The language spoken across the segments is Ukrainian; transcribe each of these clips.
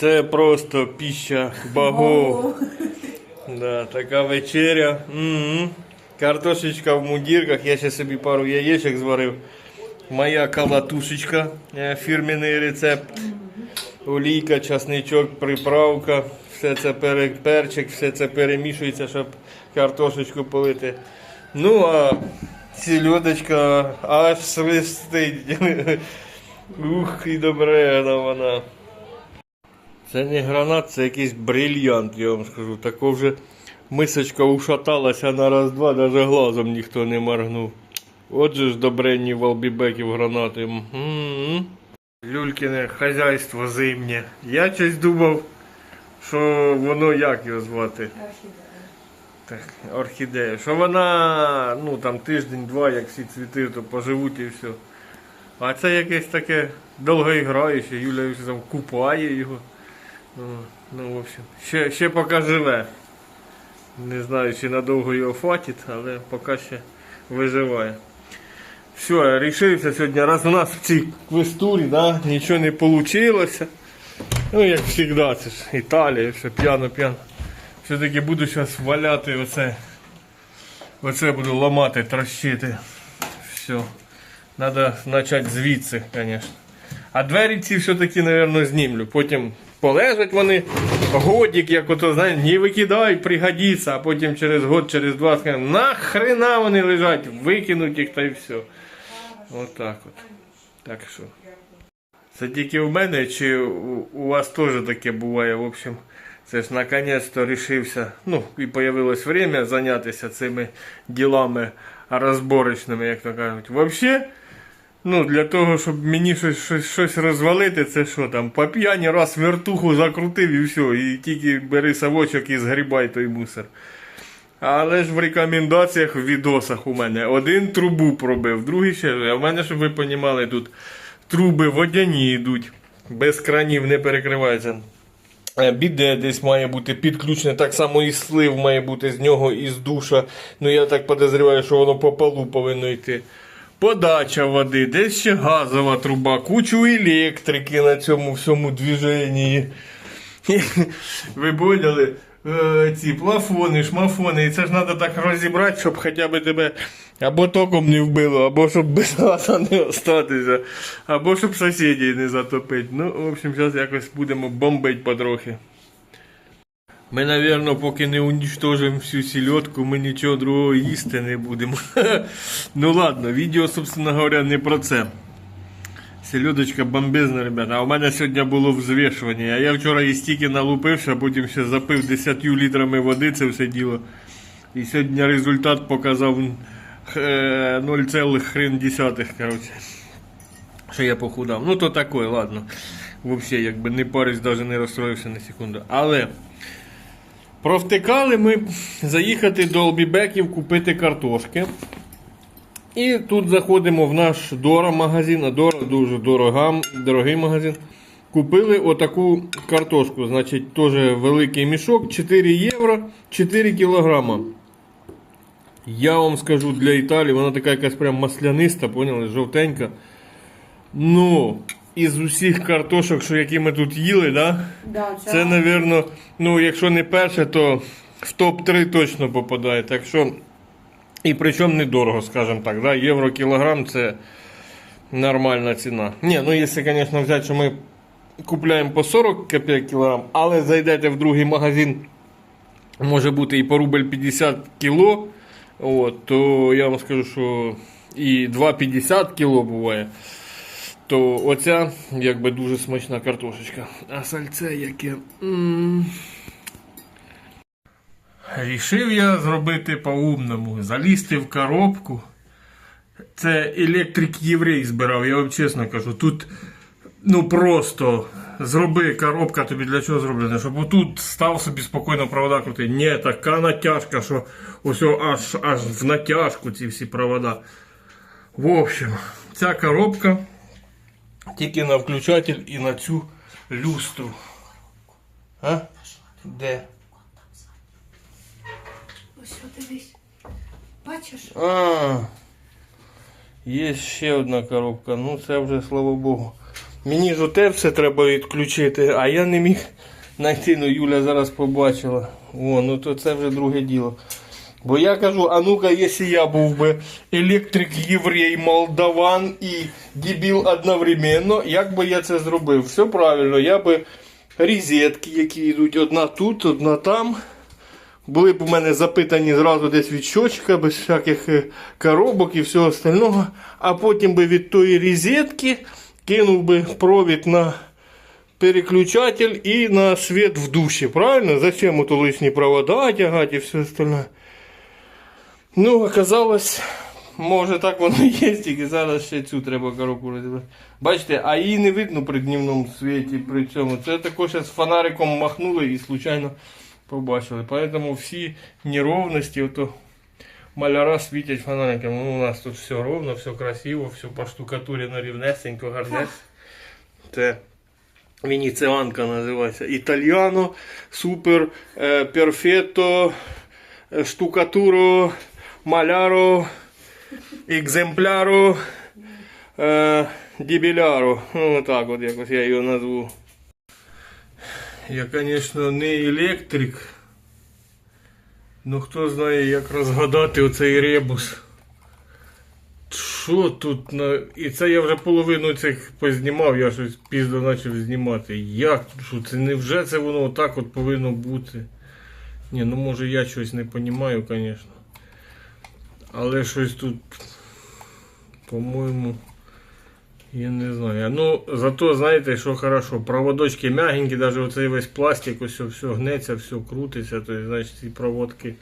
Це просто піща богов. Да, така вечеря. М-м. Картошечка в мундірках. Я ще собі пару яєчок зварив. Моя калатушечка, е, фірменний рецепт. Олійка, часничок, приправка. Все це перчик, все це перемішується, щоб картошечку полити. Ну а сільодочка аж свистить. Ух, і добре вона. Це не гранат, це якийсь брильянт, я вам скажу. Тако вже мисочка ушаталася на раз-два, навіть глазом ніхто не моргнув. Отже ж добренні волбібеків гранати. М-м-м. Люлькине хазяйство зимнє. Я щось думав, що воно як його звати? Так, орхідея. Що вона, ну там тиждень-два, як всі цвіти, то поживуть і все. А це якесь таке довгоіграюче, Юля там купає його. Ну, ну в общем, ще, ще поки живе. Не знаю, чи надовго його хватить, але поки ще виживає. Все, рішився сьогодні, раз у нас в цій квестурі да, нічого не вийшло. Ну, як завжди, це ж Італія, все п'яно-п'яно. Все-таки буду зараз валяти оце. Оце буду ламати, трощити. Все. Надо почати звідси, звісно. А двері ці все-таки, мабуть, знімлю. Потім полежать вони годик, як ото, знаєте, не викидай, пригодиться, а потім через год, через два скажемо, нахрена вони лежать, викинуть їх та й все. Отак от. Так що. Це тільки в мене, чи у, вас теж таке буває, в общем. Це ж наконець-то рішився, ну, і появилось время зайнятися цими ділами розборочними, як то кажуть. Взагалі, ну, для того, щоб мені щось, щось, щось розвалити, це що там, по п'яні раз вертуху закрутив і все, і тільки бери совочок і згрібай той мусор. Але ж в рекомендаціях, в відосах у мене один трубу пробив, другий ще. А в мене, щоб ви розуміли, тут труби водяні йдуть, без кранів не перекриваються. Е, Біде десь має бути підключене, так само і слив має бути з нього і з душа. Ну я так подозріваю, що воно по полу повинно йти. Подача води, десь ще газова труба, кучу електрики на цьому всьому движенні. Ви поняли? Е, Ці плафони, шмафони, і це ж треба так розібрати, щоб хоча б тебе або током не вбило, або щоб без газу не остатися, або щоб сусідів не затопити. Ну, в общем, зараз якось будемо бомбити потрохи. Ми, напевно, поки не уничтожимо всю сільотку, ми нічого другого їсти не будемо. ну ладно, відео, собственно говоря, не про це. Селедочка бомбезна, ребята. А у мене сьогодні було взвішування. А я вчора і стільки налупився, а потім ще запив 10 літрами води це все діло. І сьогодні результат показав е, 0,1. Коротше. Що я похудав. Ну то таке, ладно. Взагалі, якби не парюсь, навіть не розстроївся на секунду. Але провтикали ми заїхати до Олбібеків купити картошки. І тут заходимо в наш Дора магазин, а Дора дуже дорога, дорогий магазин. Купили отаку картошку, значить, теж великий мішок, 4 євро, 4 кілограма. Я вам скажу для Італії, вона така якась прям масляниста, поняли, жовтенька. Ну, із усіх картошок, що які ми тут їли, да? Да, ця... це, напевно, ну, якщо не перше, то в топ-3 точно попадає. Так що. І причому недорого, скажімо так. Да? Євро кілограм це нормальна ціна. Ні, ну якщо, звісно, взяти, що ми купляємо по 40 копійок кілограм, але зайдете в другий магазин, може бути і по рубль 50 кіло, от, то я вам скажу, що і 2,50 кіло буває. То оця якби дуже смачна картошечка. А сальце яке. Рішив я зробити по-умному, залізти в коробку. Це електрик єврей збирав, я вам чесно кажу. Тут ну просто зроби коробка тобі для чого зроблена, щоб отут став собі спокійно провода крути. Ні, така натяжка, що ось аж аж в натяжку ці всі провода. В общем, ця коробка тільки на включатель і на цю люстру. А? Де? Ось дивись. Бачиш? А, є ще одна коробка. Ну це вже слава Богу. Мені ж оте все треба відключити, а я не міг знайти, ну Юля зараз побачила. О, ну то це вже друге діло. Бо я кажу, а ну-ка, якщо я був би електрик, єврей, молдаван і дебіл одновременно, як би я це зробив? Все правильно, я би розетки, які йдуть одна тут, одна там. Були б у мене запитані зразу десь від щочка, без всяких е, коробок і всього остального. А потім би від тої розетки кинув би провід на переключатель і на світ в душі. Правильно? Зачем ото лишні провода тягати і все остальне? Ну, оказалось, може так воно і є, тільки зараз ще цю треба коробку розібрати. Бачите, а її не видно при днівному світі при цьому. Це також з фонариком махнули і случайно побачили. Поэтому всі неровності, ото маляра світять фонариком. Ну, у нас тут все ровно, все красиво, все поштукатурено рівнесенько, гарнесенько. Це венеціанка називається. Італьяно, супер, е, перфетто, е, штукатуро, маляро, екземпляро, е, дебіляро. Ну, так от якось я його назву. Я, звісно, не електрик. Ну хто знає, як розгадати оцей ребус. Що тут на. І це я вже половину цих познімав, я щось пізно почав знімати. Як? Що це невже це воно отак от повинно бути? Ні, ну може я щось не розумію, звісно. Але щось тут, по-моєму, я не знаю. Ну, зато знаєте, що хорошо, проводочки м'ягенькі, навіть оцей весь пластик, ось все гнеться, все крутиться, то значить ці проводки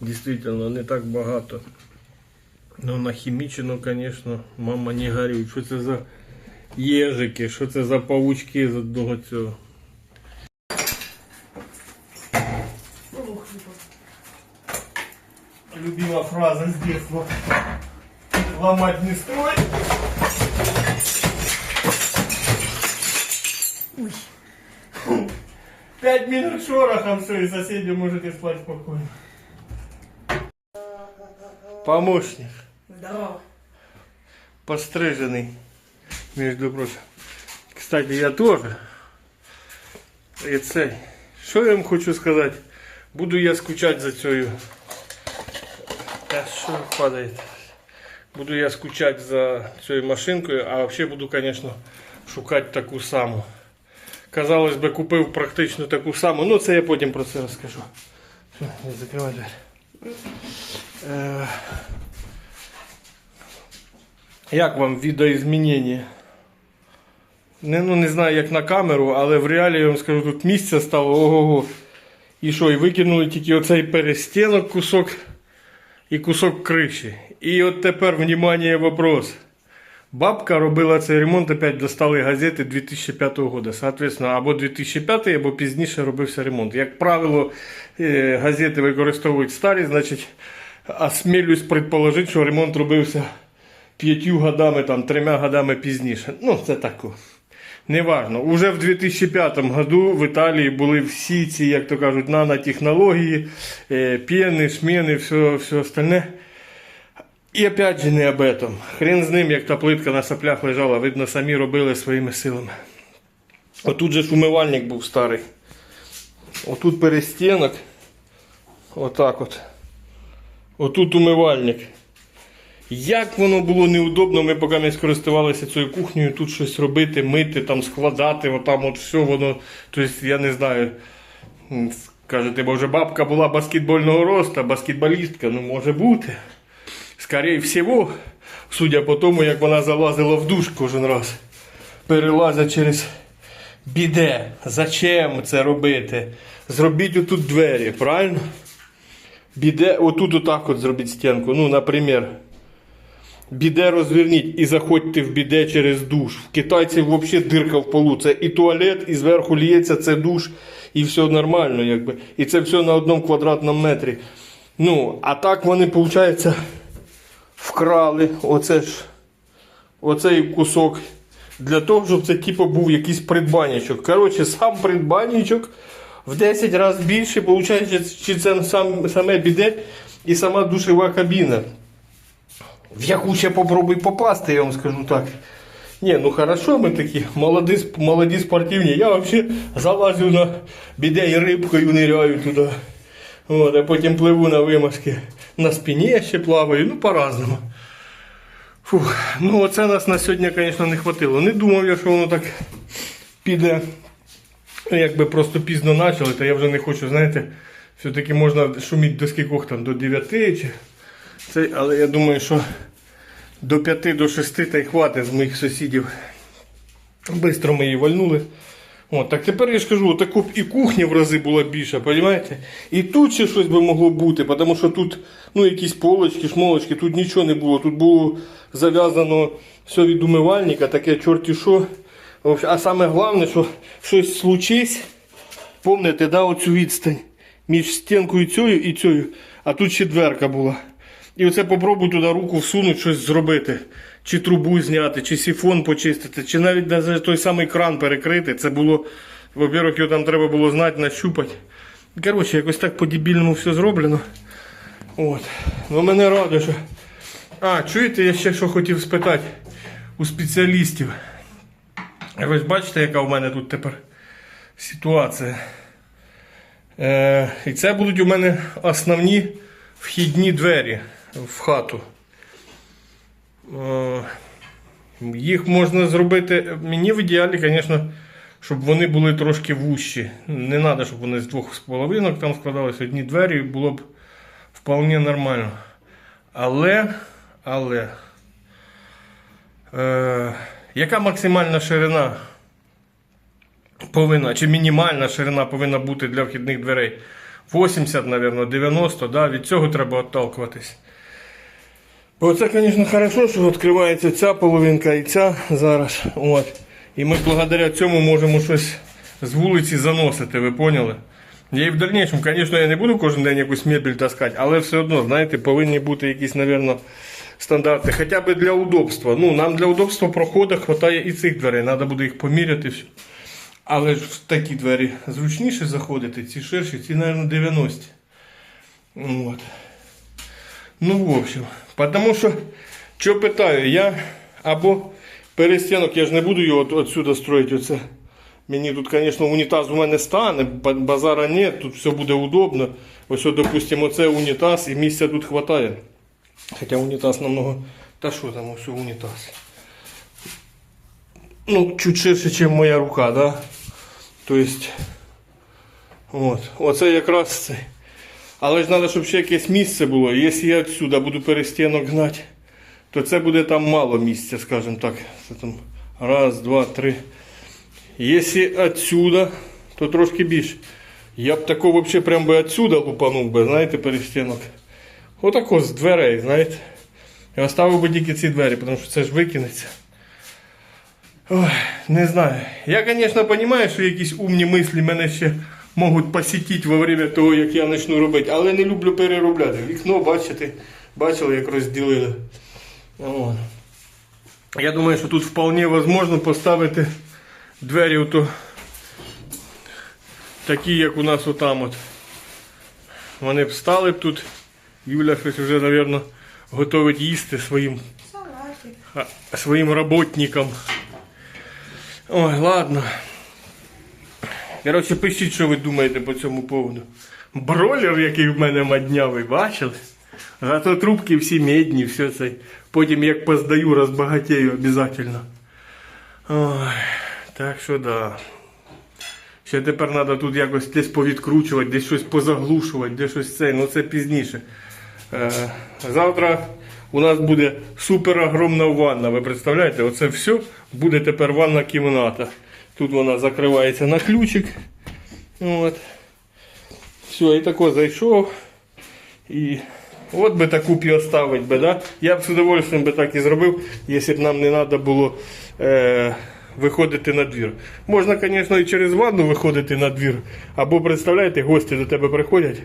дійсно не так багато. Ну, нахімічено, звісно, мама не горюй. Що це за єжики, що це за павучки з одного цього. с детства. Ломать не стой. Пять минут шорохом, все, и соседи можете спать спокойно. Помощник. Здорово. Постриженный, между прочим. Кстати, я тоже. І цей. Що я вам хочу сказати? Буду я скучати за цією. Що падає? Буду я скучати за цією машинкою, а взагалі буду, звісно, шукати таку саму. Казалось би, купив практично таку саму. Ну, це я потім про це розкажу. Не закривай двері. Е, Як вам відеоізмінення? Не, ну, не знаю, як на камеру, але в реалі я вам скажу, тут місця стало ого-го. І що, і викинули тільки оцей перестінок кусок і кусок криші. І от тепер, внимание, вопрос. Бабка робила цей ремонт, опять достали газети 2005 року. Соответственно, або 2005, або пізніше робився ремонт. Як правило, е, газети використовують старі, значить, осмілюсь предположити, що ремонт робився п'ятью годами, там, трьома годами пізніше. Ну, це тако. Неважно. Уже в 2005 году в Італії були всі ці, як то кажуть, нанотехнології, е, піни, шміни, все, все остальне. І опять же не об этом. Хрен з ним, як та плитка на соплях лежала, видно, самі робили своїми силами. Отут же ж умивальник був старий. Отут перестінок. Отак от. Отут умивальник. Як воно було неудобно, ми поки не скористувалися цією кухнею, тут щось робити, мити, там складати, отам от все воно. Тобто, я не знаю. Кажете, може бабка була баскетбольного росту, баскетболістка, ну може бути. Скорее всего, судя по тому, як вона залазила в душ кожен раз, перелазять через біде. Зачем це робити? Зробіть отут двері, правильно? Біде, отут отак от зробіть стінку. Ну, наприклад. Біде розверніть і заходьте в біде через душ. В китайців взагалі дирка в полу. Це і туалет, і зверху ліється, це душ, і все нормально, якби. І це все на одному квадратному метрі. Ну, а так вони, виходить, вкрали оце ж, оцей кусок для того, щоб це типу був якийсь придбанничок. Коротше, сам придбанничок в 10 разів більше, виходить, чи це сам, саме біде і сама душева кабіна. В яку ще попробуй попасти, я вам скажу так. Ні, ну хорошо, ми такі молоді, молоді спортивні. Я взагалі залазю на біде і рибкою ниряю туди. От, а потім пливу на вимазки. На спині ще плаваю, ну по-разному. Фух, ну оце нас на сьогодні, звісно, не хватило. Не думав я, що воно так піде. Якби просто пізно почали, то я вже не хочу, знаєте, все-таки можна шуміти до скількох там, до 9 чи. Це, але я думаю, що до 5 до 6 та й хватить з моїх сусідів. Бистро ми її вальнули. От, так тепер я ж кажу, таку б і кухня в рази була більша, розумієте? І тут ще щось би могло бути, тому що тут ну, якісь полочки, шмолочки, тут нічого не було. Тут було зав'язано все від умивальника, таке чорті що. А саме головне, що щось случись, Помните, да, оцю відстань між стінкою цією і цією, а тут ще дверка була. І оце попробуй туди руку всунути, щось зробити. Чи трубу зняти, чи сифон почистити, чи навіть той самий кран перекрити. Це було, во-первых, його там треба було знати, нащупати. Коротше, якось так по-дебільному все зроблено. От. Ну мене радує, що. А, чуєте, я ще що хотів спитати у спеціалістів. Ви ж бачите, яка в мене тут тепер ситуація. Е, і це будуть у мене основні вхідні двері в хату. Е, їх можна зробити. Мені в ідеалі, звісно, щоб вони були трошки вущі. Не треба, щоб вони з двох з половинок там складалися одні двері, було б вполне нормально. Але, але. Е, яка максимальна ширина повинна, чи мінімальна ширина повинна бути для вхідних дверей? 80, мабуть, 90, да? від цього треба отталкуватись. Бо це, звісно, хорошо, що відкривається ця половинка і ця зараз. От. І ми благодаря цьому можемо щось з вулиці заносити, ви поняли? Я і в дальнішому, звісно, я не буду кожен день якусь мебель таскати, але все одно, знаєте, повинні бути якісь, мабуть, стандарти. Хоча б для удобства. Ну, нам для удобства проходу вистачає і цих дверей, треба буде їх поміряти. Все. Але ж в такі двері зручніше заходити, ці ширші, ці, мабуть, 90. От. Ну, в общем, потому що, що питаю, я або перестінок, я ж не буду його от, отсюда строїти. Оце. Мені тут, звісно, унітаз у мене стане, базара нет, тут все буде удобно. Ось, допустимо, оце унітаз і місця тут хватає. Хоча унітаз намного. Та що там, ось унітаз. Ну, чуть ширше, ніж моя рука, да? Тобто, от. Оце якраз це. Але ж треба, щоб ще якесь місце було. Якщо я відсюди буду перестінок гнати, то це буде там мало місця, скажімо так. Це там раз, два, три. Якщо відсюди, то трошки більше. Я б тако взагалі прям би відсюди лупанув би, знаєте, перестінок. Отако з дверей, знаєте. Я оставив би тільки ці двері, тому що це ж викинеться. Ой, не знаю. Я, звісно, розумію, що якісь умні мислі мене ще можуть посітити во время того, як я почну робити, але не люблю переробляти. Вікно, бачите, бачили, як розділили. О. Я думаю, що тут вполне возможно поставити двері ото такі, як у нас отам от. Вони б стали б тут. Юля щось вже, мабуть, готовить їсти своїм своим работникам. Ой, ладно. Коротше, пишіть, що ви думаєте по цьому поводу. Бролер, який в мене маднявий, бачили? Зато трубки всі медні, все це. Потім як поздаю, розбагатею обов'язково. Ой, так що да. Ще тепер треба тут якось десь повідкручувати, десь щось позаглушувати, десь щось це, ну це пізніше. Е, завтра у нас буде супер огромна ванна. Ви представляєте, оце все буде тепер ванна кімната. Тут вона закривається на ключик. От. Все, і тако зайшов. І от би таку б оставить би, да? Я б з удовольствием би так і зробив, якщо б нам не треба було е, виходити на двір. Можна, звісно, і через ванну виходити на двір. Або, представляєте, гості до тебе приходять.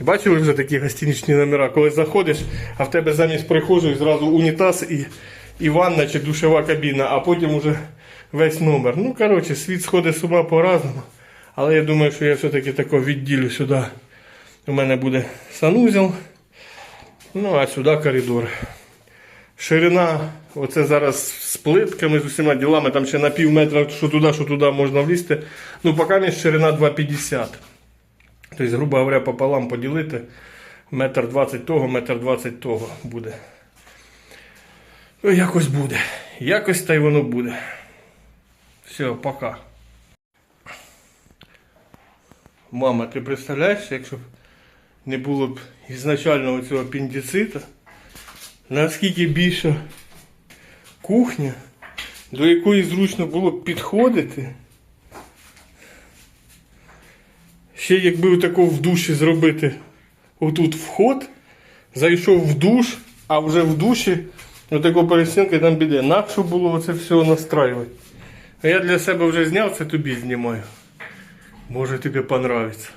Бачили вже такі гостиничні номера, коли заходиш, а в тебе замість прихожої зразу унітаз і, і ванна чи душова кабіна, а потім уже весь номер. Ну, коротше, світ сходить з ума по-разному. Але я думаю, що я все-таки тако відділю сюди. У мене буде санузел. Ну, а сюди коридор. Ширина, оце зараз з плитками, з усіма ділами, там ще на пів метра, що туди, що туди можна влізти. Ну, поки ширина 2,50. Тобто, грубо говоря, пополам поділити. Метр 20 того, метр 20 того буде. Ну, якось буде. Якось та й воно буде. Все, пока. Мама, ти представляєш, якщо б не було б ізначального цього апендицита, наскільки більша кухня, до якої зручно було б підходити. Ще якби такого в душі зробити отут вход, зайшов в душ, а вже в душі отако перестінки там біде. Накщо було оце все настраювати. А я для себе вже зняв, це тобі знімаю. Може тобі понравиться.